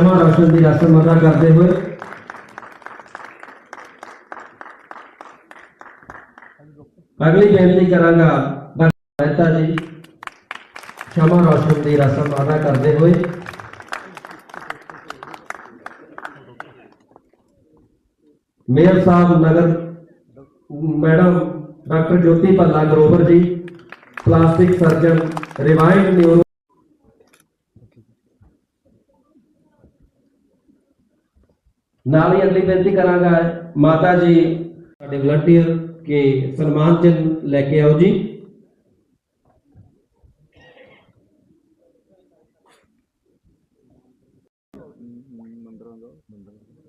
ਸ਼ਮਾ ਰੋਸ਼ਨ ਦੀ ਰਸਮ ਅਦਾ ਕਰਦੇ ਹੋਏ ਅਗਲੀ ਬੇਨਤੀ ਕਰਾਂਗਾ ਡਾਕਟਰ ਮਹਿਤਾ ਜੀ ਸ਼ਮਾ ਰੋਸ਼ਨ ਦੀ ਰਸਮ ਅਦਾ ਕਰਦੇ ਹੋਏ ਮੇਅਰ ਸਾਹਿਬ ਨਗਰ madam doctor Jyoti Bhalla Grover ji plastic surgeon ਨਾਲ ਹੀ ਅਗਲੀ ਬੇਨਤੀ ਕਰਾਂਗਾ ਮਾਤਾ ਜੀ, ਸਾਡੇ ਵਲੰਟੀਅਰ ਕੇ ਸਨਮਾਨ ਚਿੰਨ੍ਹ ਲੈ ਕੇ ਆਓ ਜੀ।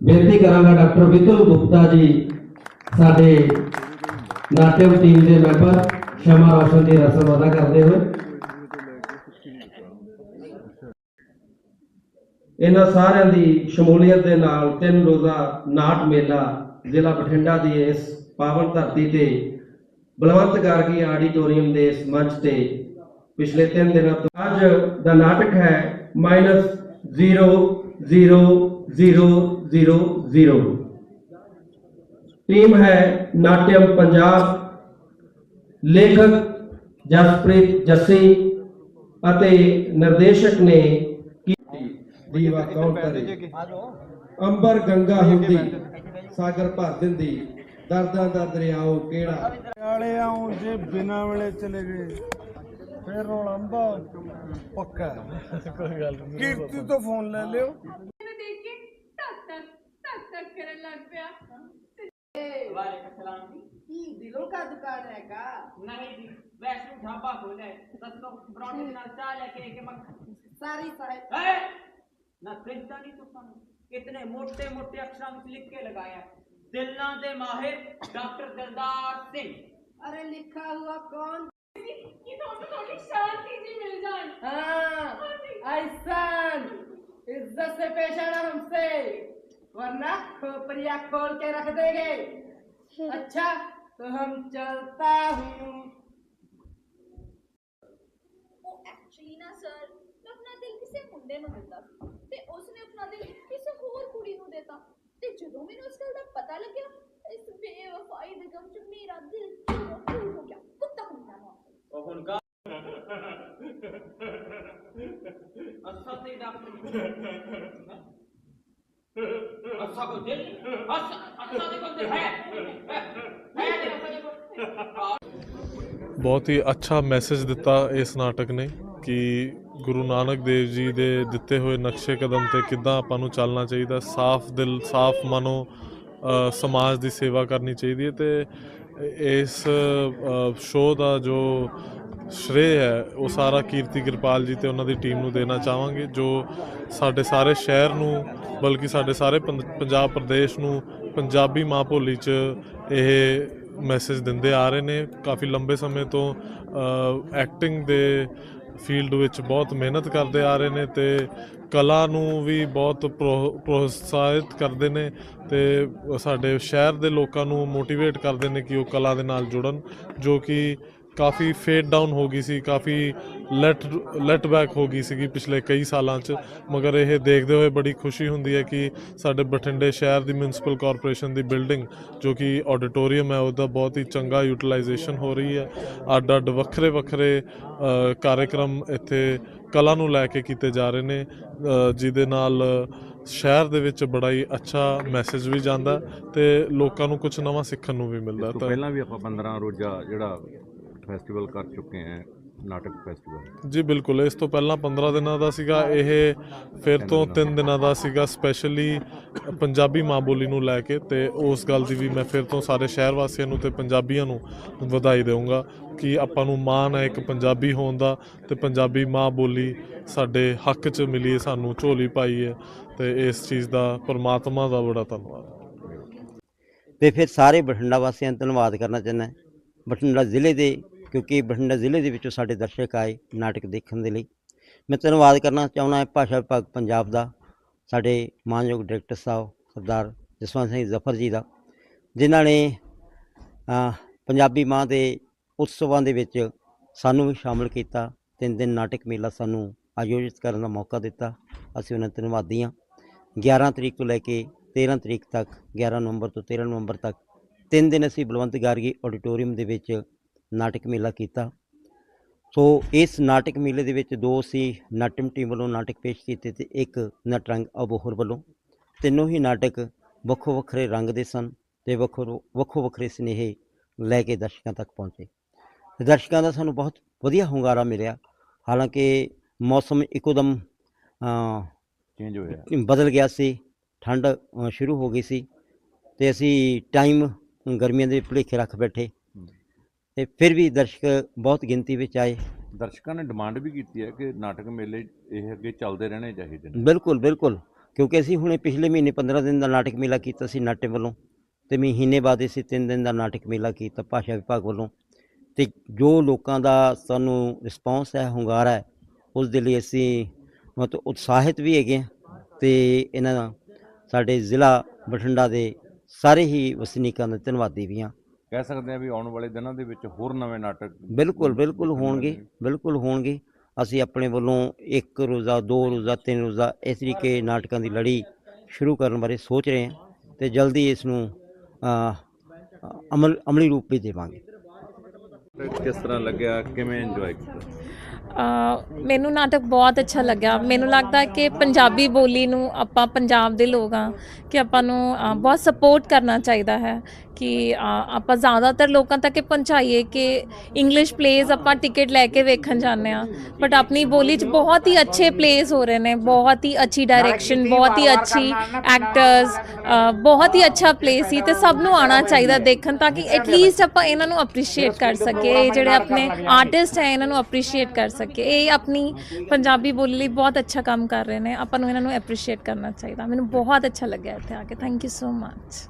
ਬੇਨਤੀ ਕਰਾਂਗਾ ਡਾਕਟਰ ਵਿਤੁਲ ਗੁਪਤਾ ਜੀ, ਸਾਡੇ ਨਾਟਯਮ ਟੀਮ ਦੇ ਮੈਂਬਰ ਸ਼ਮਾ ਰੋਸ਼ਨ ਦੀ ਰਸਮ ਅਦਾ ਕਰਦੇ ਹੋਏ। ਇਹਨਾਂ ਸਾਰਿਆਂ ਦੀ ਸ਼ਮੂਲੀਅਤ ਦੇ ਨਾਲ ਤਿੰਨ ਰੋਜ਼ਾ ਨਾਟ ਮੇਲਾ ਜ਼ਿਲ੍ਹਾ ਬਠਿੰਡਾ ਦੀ ਇਸ ਪਾਵਨ ਧਰਤੀ ਤੇ ਬਲਵੰਤ ਗਾਰਗੀ ਆਡੀਟੋਰੀਅਮ ਦੇ ਇਸ ਮੰਚ ਤੇ ਪਿਛਲੇ 3 ਦਿਨਾਂ ਤੋਂ ਅੱਜ ਦਾ ਨਾਟਕ ਹੈ ਮਾਈਨਸ 0 0 0 0 0 ਟੀਮ ਹੈ ਨਾਟਿਅਮ ਪੰਜਾਬ, ਲੇਖਕ ਜਸਪ੍ਰੀਤ ਜੱਸੀ ਅਤੇ ਨਿਰਦੇਸ਼ਕ ਨੇ ਦੀਵਾ ਕੌਣ ਕਰੇ ਅੰਬਰ ਗੰਗਾ ਹੁੰਦੀ ਸਾਗਰ ਭਰ ਦਿੰਦੀ ਦਰਦਾਂ ਦਾ ਦਰਿਆਓ ਕਿਹੜਾ? ਵਾਲੇ ਆਉਂ ਜੇ ਬਿਨਾ ਵੇਲੇ ਚਲੇ ਗਏ ਫੇਰ ਰੋਲ ਅੰਬਾ ਪੱਕਾ ਕੋਈ ਗੱਲ ਨਹੀਂ ਕੀਰਤੀ ਤੋਂ ਫੋਨ ਲੈ ਲਿਓ। ਦੇਖ ਕੇ ਟਕ ਟਕ ਟਕ ਟਕ ਕਰਨ ਲੱਗ ਪਿਆ। ਵਾਲੇਕੁਮ ਸਲਾਮ ਜੀ ਕੀ ਦਿਲੋਂ ਕਾ ਦੁਕਾਨ ਹੈਗਾ? ਨਹੀਂ ਜੀ ਵੈਸ਼ਨੂ ਢਾਬਾ ਖੋਲੇ ਦੱਸੋ ਪਰੌਂਠੇ ਨਾਲ ਚਾਹ ਲੈ ਕੇ ਕਿ ਮੱਖਣ? ਸਾਰੀ ਸਾਹਿਬ ना प्रिंटा नहीं तो कितने मोटे मोटे अक्षर में लिख के लगाया। दिलना दे माहिर डॉक्टर दिलदार सिंह। अरे लिखा हुआ कौन? तो थोड़ी शांति मिल जाए। हाँ, हाँ इज़्ज़त से पेश आना हमसे वरना खोपरिया खोल के रख देंगे। अच्छा तो हम चलता हूँ। एक्चुअली ना सर मैं अपना दिल किसी मुंडे में मिलता ਉਹਨਾਂ ਕਿਸੇ ਹੋਰ ਕੁੜੀ ਨੂੰ ਦੇਤਾ। ਤੇ ਜਦੋਂ ਮੈਨੂੰ ਇਸ ਗੱਲ ਦਾ ਪਤਾ ਲੱਗਿਆ ਇਸ ਬੇਵਫਾਈ ਦੇ ਗਮ ਚ ਮੇਰਾ ਦਿਲ ਚੋਰ ਹੋ ਗਿਆ। ਕੁੱਤਾ ਹੁੰਦਾ ਨਾ ਉਹ ਹੁਣ ਅੱਛਾ ਤੇ ਡਾਕਟਰ ਅੱਛਾ ਕੋ ਦਿਲ ਅੱਛਾ ਅੱਛਾ ਦੇ ਕੋ ਦਿਲ ਹੈ। ਹੈ ਦੇ ਅੱਛਾ ਦੇ ਕੋ ਬਹੁਤ ਹੀ ਅੱਛਾ ਮੈਸੇਜ ਦਿੱਤਾ ਇਸ ਨਾਟਕ ਨੇ ਕਿ ਗੁਰੂ ਨਾਨਕ ਦੇਵ ਜੀ ਦੇ ਦਿੱਤੇ ਹੋਏ ਨਕਸ਼ੇ ਕਦਮ ਤੇ ਕਿੱਦਾਂ ਆਪਾਂ ਨੂੰ ਚੱਲਣਾ ਚਾਹੀਦਾ, ਸਾਫ਼ ਦਿਲ, ਸਾਫ਼ ਮਨੋ ਸਮਾਜ ਦੀ ਸੇਵਾ ਕਰਨੀ ਚਾਹੀਦੀ ਹੈ ਤੇ ਇਸ ਸ਼ੋਅ ਦਾ ਜੋ ਸ਼੍ਰੇ ਹੈ, ਉਹ ਸਾਰਾ ਕੀਰਤੀ ਕਿਰਪਾਲ ਜੀ ਤੇ ਉਹਨਾਂ ਦੀ ਟੀਮ ਨੂੰ ਦੇਣਾ ਚਾਹਾਂਗੇ, ਜੋ ਸਾਡੇ ਸਾਰੇ ਸ਼ਹਿਰ ਨੂੰ, ਬਲਕਿ ਸਾਡੇ ਸਾਰੇ ਪੰਜ- ਪੰਜਾਬ ਪ੍ਰਦੇਸ਼ ਨੂੰ ਪੰਜਾਬੀ ਮਾਂ ਭੋਲੀ 'ਚ ਇਹ ਮੈਸੇਜ ਦਿੰਦੇ ਆ ਰਹੇ ਨੇ। ਕਾਫੀ ਲੰਬੇ ਸਮੇਂ ਤੋਂ ਐਕਟਿੰਗ ਦੇ ਫੀਲਡ ਵਿੱਚ ਬਹੁਤ ਮਿਹਨਤ ਕਰਦੇ ਆ ਰਹੇ ਨੇ ਤੇ ਕਲਾ ਨੂੰ ਵੀ ਬਹੁਤ ਪ੍ਰੋ- ਪ੍ਰੋਤਸਾਹਿਤ ਕਰਦੇ ਨੇ ਤੇ ਸਾਡੇ ਸ਼ਹਿਰ ਦੇ ਲੋਕਾਂ ਨੂੰ ਮੋਟੀਵੇਟ ਕਰਦੇ ਨੇ ਕਿ ਉਹ ਕਲਾ ਦੇ ਨਾਲ ਜੁੜਨ, ਜੋ ਕਿ ਕਾਫੀ ਫੇਡ ਡਾਊਨ ਹੋ ਗਈ ਸੀ ਕਾਫੀ ਲੈਟ ਲੈਟ ਬੈਕ ਹੋ ਗਈ ਸੀਗੀ ਪਿਛਲੇ ਕਈ ਸਾਲਾਂ 'ਚ। ਮਗਰ ਇਹ ਦੇਖਦੇ ਹੋਏ ਬੜੀ ਖੁਸ਼ੀ ਹੁੰਦੀ ਹੈ ਕਿ ਸਾਡੇ ਬਠਿੰਡੇ ਸ਼ਹਿਰ ਦੀ ਮਿਊਨਿਸਪਲ ਕਾਰਪੋਰੇਸ਼ਨ ਦੀ ਬਿਲਡਿੰਗ ਜੋ ਕਿ ਆਡੀਟੋਰੀਅਮ ਹੈ ਉਹਦਾ ਬਹੁਤ ਹੀ ਚੰਗਾ ਯੂਟਿਲਾਈਜੇਸ਼ਨ ਹੋ ਰਹੀ ਹੈ। ਅੱਡ ਅੱਡ ਵੱਖਰੇ ਵੱਖਰੇ ਅ, ਕਾਰਜਕ੍ਰਮ ਇੱਥੇ ਕਲਾ ਨੂੰ ਲੈ ਕੇ ਕੀਤੇ ਜਾ ਰਹੇ ਨੇ ਜਿਹਦੇ ਨਾਲ ਸ਼ਹਿਰ ਦੇ ਵਿੱਚ ਬੜਾ ਹੀ ਅੱਛਾ ਮੈਸੇਜ ਵੀ ਜਾਂਦਾ ਤੇ ਲੋਕਾਂ ਨੂੰ ਕੁਝ ਨਵਾਂ ਸਿੱਖਣ ਨੂੰ ਵੀ ਮਿਲਦਾ ਤਾਂ ਪਹਿਲਾਂ ਵੀ ਆਪਾਂ 15 ਰੋਜ਼ਾ ਜਿਹੜਾ ਫੈਸਟੀਵਲ ਕਰ ਚੁੱਕੇ ਹਾਂ ਨਾਟਕ ਫੈਸਟੀਵਲ। ਜੀ ਬਿਲਕੁਲ। ਇਸ ਤੋਂ ਪਹਿਲਾਂ 15 ਦਿਨਾਂ ਦਾ ਸੀਗਾ ਇਹ ਫਿਰ ਤੋਂ 3 ਦਿਨਾਂ ਦਾ ਸੀਗਾ ਸਪੈਸ਼ਲੀ ਪੰਜਾਬੀ ਮਾਂ ਬੋਲੀ ਨੂੰ ਲੈ ਕੇ ਤੇ ਉਸ ਗੱਲ ਦੀ ਵੀ ਮੈਂ ਫਿਰ ਤੋਂ ਸਾਰੇ ਸ਼ਹਿਰ ਵਾਸੀਆਂ ਨੂੰ ਤੇ ਪੰਜਾਬੀਆਂ ਨੂੰ ਵਧਾਈ ਦੇਵਾਂਗਾ ਕਿ ਆਪਾਂ ਨੂੰ ਮਾਣ ਹੈ ਇੱਕ ਪੰਜਾਬੀ ਹੋਣ ਦਾ ਤੇ ਪੰਜਾਬੀ ਮਾਂ ਬੋਲੀ ਸਾਡੇ ਹੱਕ 'ਚ ਮਿਲੀ ਹੈ ਸਾਨੂੰ ਝੋਲੀ ਪਾਈ ਹੈ ਤੇ ਇਸ ਚੀਜ਼ ਦਾ ਪਰਮਾਤਮਾ ਦਾ ਬੜਾ ਧੰਨਵਾਦ। ਤੇ ਫਿਰ ਸਾਰੇ ਬਠਿੰਡਾ ਵਾਸੀਆਂ ਦਾ ਧੰਨਵਾਦ ਕਰਨਾ ਚਾਹੁੰਦਾ। ਬਠਿੰਡਾ ਜ਼ਿਲ੍ਹੇ ਦੇ ਕਿਉਂਕਿ ਬਠਿੰਡਾ ਜ਼ਿਲ੍ਹੇ ਦੇ ਵਿੱਚੋਂ ਸਾਡੇ ਦਰਸ਼ਕ ਆਏ ਨਾਟਕ ਦੇਖਣ ਦੇ ਲਈ। ਮੈਂ ਧੰਨਵਾਦ ਕਰਨਾ ਚਾਹੁੰਦਾ ਹਾਂ ਭਾਸ਼ਾ ਵਿਭਾਗ ਪੰਜਾਬ ਦਾ, ਸਾਡੇ ਮਾਨਯੋਗ ਡਾਇਰੈਕਟਰ ਸਾਹਿਬ ਸਰਦਾਰ ਜਸਵੰਤ ਸਿੰਘ ਜ਼ਫਰ ਜੀ ਦਾ, ਜਿਨ੍ਹਾਂ ਨੇ ਪੰਜਾਬੀ ਮਾਂ ਦੇ ਉਤਸਵਾਂ ਦੇ ਵਿੱਚ ਸਾਨੂੰ ਵੀ ਸ਼ਾਮਲ ਕੀਤਾ। ਤਿੰਨ ਦਿਨ ਨਾਟਕ ਮੇਲਾ ਸਾਨੂੰ ਆਯੋਜਿਤ ਕਰਨ ਦਾ ਮੌਕਾ ਦਿੱਤਾ। ਅਸੀਂ ਉਹਨਾਂ ਧੰਨਵਾਦੀ ਹਾਂ 11 ਤਰੀਕ ਤੋਂ ਲੈ ਕੇ 13 ਤਰੀਕ ਤੱਕ 11 ਨਵੰਬਰ ਤੋਂ 13 ਨਵੰਬਰ ਤੱਕ, ਤਿੰਨ ਦਿਨ ਅਸੀਂ ਬਲਵੰਤ ਗਾਰਗੀ ਆਡੀਟੋਰੀਅਮ ਦੇ ਵਿੱਚ ਨਾਟਕ ਮੇਲਾ ਕੀਤਾ। ਸੋ ਇਸ ਨਾਟਕ ਮੇਲੇ ਦੇ ਵਿੱਚ ਦੋ ਅਸੀਂ ਨਾਟਮ ਟੀਮ ਵੱਲੋਂ ਨਾਟਕ ਪੇਸ਼ ਕੀਤੇ ਤੇ ਇੱਕ ਨਟਰੰਗ ਅਬੋਹਰ ਵੱਲੋਂ। ਤਿੰਨੋਂ ਹੀ ਨਾਟਕ ਵੱਖੋ ਵੱਖਰੇ ਰੰਗ ਦੇ ਸਨ ਤੇ ਵੱਖੋ ਵੱਖੋ ਵੱਖਰੇ ਸੁਨੇਹੇ ਲੈ ਕੇ ਦਰਸ਼ਕਾਂ ਤੱਕ ਪਹੁੰਚੇ। ਦਰਸ਼ਕਾਂ ਦਾ ਸਾਨੂੰ ਬਹੁਤ ਵਧੀਆ ਹੁੰਗਾਰਾ ਮਿਲਿਆ। ਹਾਲਾਂਕਿ ਮੌਸਮ ਇੱਕੋਦਮ ਚੇਂਜ ਹੋਇਆ। ਬਦਲ ਗਿਆ ਸੀ ਠੰਡ ਸ਼ੁਰੂ ਹੋ ਗਈ ਸੀ ਤੇ ਅਸੀਂ ਟਾਈਮ ਗਰਮੀਆਂ ਦੇ ਭੁਲੇਖੇ ਰੱਖ ਬੈਠੇ। ਤੇ ਫਿਰ ਵੀ ਦਰਸ਼ਕ ਬਹੁਤ ਗਿਣਤੀ ਵਿੱਚ ਆਏ। ਦਰਸ਼ਕਾਂ ਨੇ ਡਿਮਾਂਡ ਵੀ ਕੀਤੀ ਹੈ ਕਿ ਨਾਟਕ ਮੇਲੇ ਇਹ ਅੱਗੇ ਚੱਲਦੇ ਰਹਿਣੇ ਚਾਹੀਦੇ ਨੇ। ਬਿਲਕੁਲ ਬਿਲਕੁਲ। ਕਿਉਂਕਿ ਅਸੀਂ ਹੁਣੇ ਪਿਛਲੇ ਮਹੀਨੇ 15 ਦਿਨ ਦਾ ਨਾਟਕ ਮੇਲਾ ਕੀਤਾ ਸੀ ਨਾਟੇ ਵੱਲੋਂ ਤੇ ਮਹੀਨੇ ਬਾਅਦ ਅਸੀਂ 3 ਦਿਨ ਦਾ ਨਾਟਕ ਮੇਲਾ ਕੀਤਾ ਭਾਸ਼ਾ ਵਿਭਾਗ ਵੱਲੋਂ। ਤੇ ਜੋ ਲੋਕਾਂ ਦਾ ਸਾਨੂੰ ਰਿਸਪੌਂਸ ਹੈ ਹੁੰਗਾਰਾ ਹੈ ਉਸ ਦੇ ਲਈ ਅਸੀਂ ਮਤਲਬ ਉਤਸ਼ਾਹਿਤ ਵੀ ਹੈਗੇ ਤੇ ਇਹਨਾਂ ਸਾਡੇ ਜ਼ਿਲ੍ਹਾ ਬਠਿੰਡਾ ਦੇ ਸਾਰੇ ਹੀ ਵਸਨੀਕਾਂ ਦੇ ਧੰਨਵਾਦੀ ਵੀ ਹਾਂ। ਕਹਿ ਸਕਦੇ ਆ ਵੀ ਆਉਣ ਵਾਲੇ ਦਿਨਾਂ ਦੇ ਵਿੱਚ ਹੋਰ ਨਵੇਂ ਨਾਟਕ ਬਿਲਕੁਲ ਬਿਲਕੁਲ ਹੋਣਗੇ ਬਿਲਕੁਲ ਹੋਣਗੇ। ਅਸੀਂ ਆਪਣੇ ਵੱਲੋਂ ਇੱਕ ਰੋਜ਼ਾ ਦੋ ਰੋਜ਼ਾ ਤਿੰਨ ਰੋਜ਼ਾ ਇਸ ਤਰੀਕੇ ਨਾਟਕਾਂ ਦੀ ਲੜੀ ਸ਼ੁਰੂ ਕਰਨ ਬਾਰੇ ਸੋਚ ਰਹੇ ਹਾਂ ਤੇ ਜਲਦੀ ਇਸ ਨੂੰ ਅ, ਅਮਲ ਅਮਲੀ ਰੂਪ ਵੀ ਦੇਵਾਂਗੇ। ਕਿਸ ਤਰ੍ਹਾਂ ਲੱਗਿਆ ਕਿਵੇਂ ਇੰਜੋਏ ਕੀਤਾ? ਮੈਨੂੰ ਨਾਟਕ ਬਹੁਤ ਅੱਛਾ ਲੱਗਿਆ। ਮੈਨੂੰ ਲੱਗਦਾ ਕਿ ਪੰਜਾਬੀ ਬੋਲੀ ਨੂੰ ਆਪਾਂ ਪੰਜਾਬ ਦੇ ਲੋਕ ਆ ਕਿ ਆਪਾਂ ਨੂੰ ਬਹੁਤ ਸਪੋਰਟ ਕਰਨਾ ਚਾਹੀਦਾ ਹੈ। ਕਿ ਆਪਾਂ ਜ਼ਿਆਦਾਤਰ ਲੋਕਾਂ ਤੱਕ ਇਹ ਪਹੁੰਚਾਈਏ ਕਿ ਇੰਗਲਿਸ਼ ਪਲੇਜ਼ ਆਪਾਂ ਟਿਕਟ ਲੈ ਕੇ ਵੇਖਣ ਜਾਂਦੇ ਆ ਬਟ ਆਪਣੀ ਬੋਲੀ 'ਚ ਬਹੁਤ ਹੀ ਅੱਛੇ ਪਲੇਜ਼ ਹੋ ਰਹੇ ਨੇ ਬਹੁਤ ਹੀ ਅੱਛੀ ਡਾਇਰੈਕਸ਼ਨ ਬਹੁਤ ਹੀ ਅੱਛੀ ਐਕਟਰਸ ਬਹੁਤ ਹੀ ਅੱਛਾ ਪਲੇ ਸੀ ਤੇ ਸਭ ਨੂੰ ਆਉਣਾ ਚਾਹੀਦਾ ਦੇਖਣ ਤਾਂ ਕਿ ਐਟਲੀਸਟ ਆਪਾਂ ਇਹਨਾਂ ਨੂੰ ਅਪਰੀਸ਼ੀਏਟ ਕਰ ਸਕੀਏ ਇਹ ਜਿਹੜੇ ਆਪਣੇ ਆਰਟਿਸਟ ਹੈ ਇਹਨਾਂ ਨੂੰ ਅਪਰੀਸ਼ੀਏਟ ਕਰ ਸਕੀਏ। ਇਹ ਆਪਣੀ ਪੰਜਾਬੀ ਬੋਲੀ ਲਈ ਬਹੁਤ ਅੱਛਾ ਕੰਮ ਕਰ ਰਹੇ ਨੇ ਆਪਾਂ ਨੂੰ ਇਹਨਾਂ ਨੂੰ ਅਪਰੀਸ਼ੀਏਟ ਕਰਨਾ ਚਾਹੀਦਾ। ਮੈਨੂੰ ਬਹੁਤ ਅੱਛਾ ਲੱਗਿਆ ਇੱਥੇ ਆ ਕੇ। Thank you so much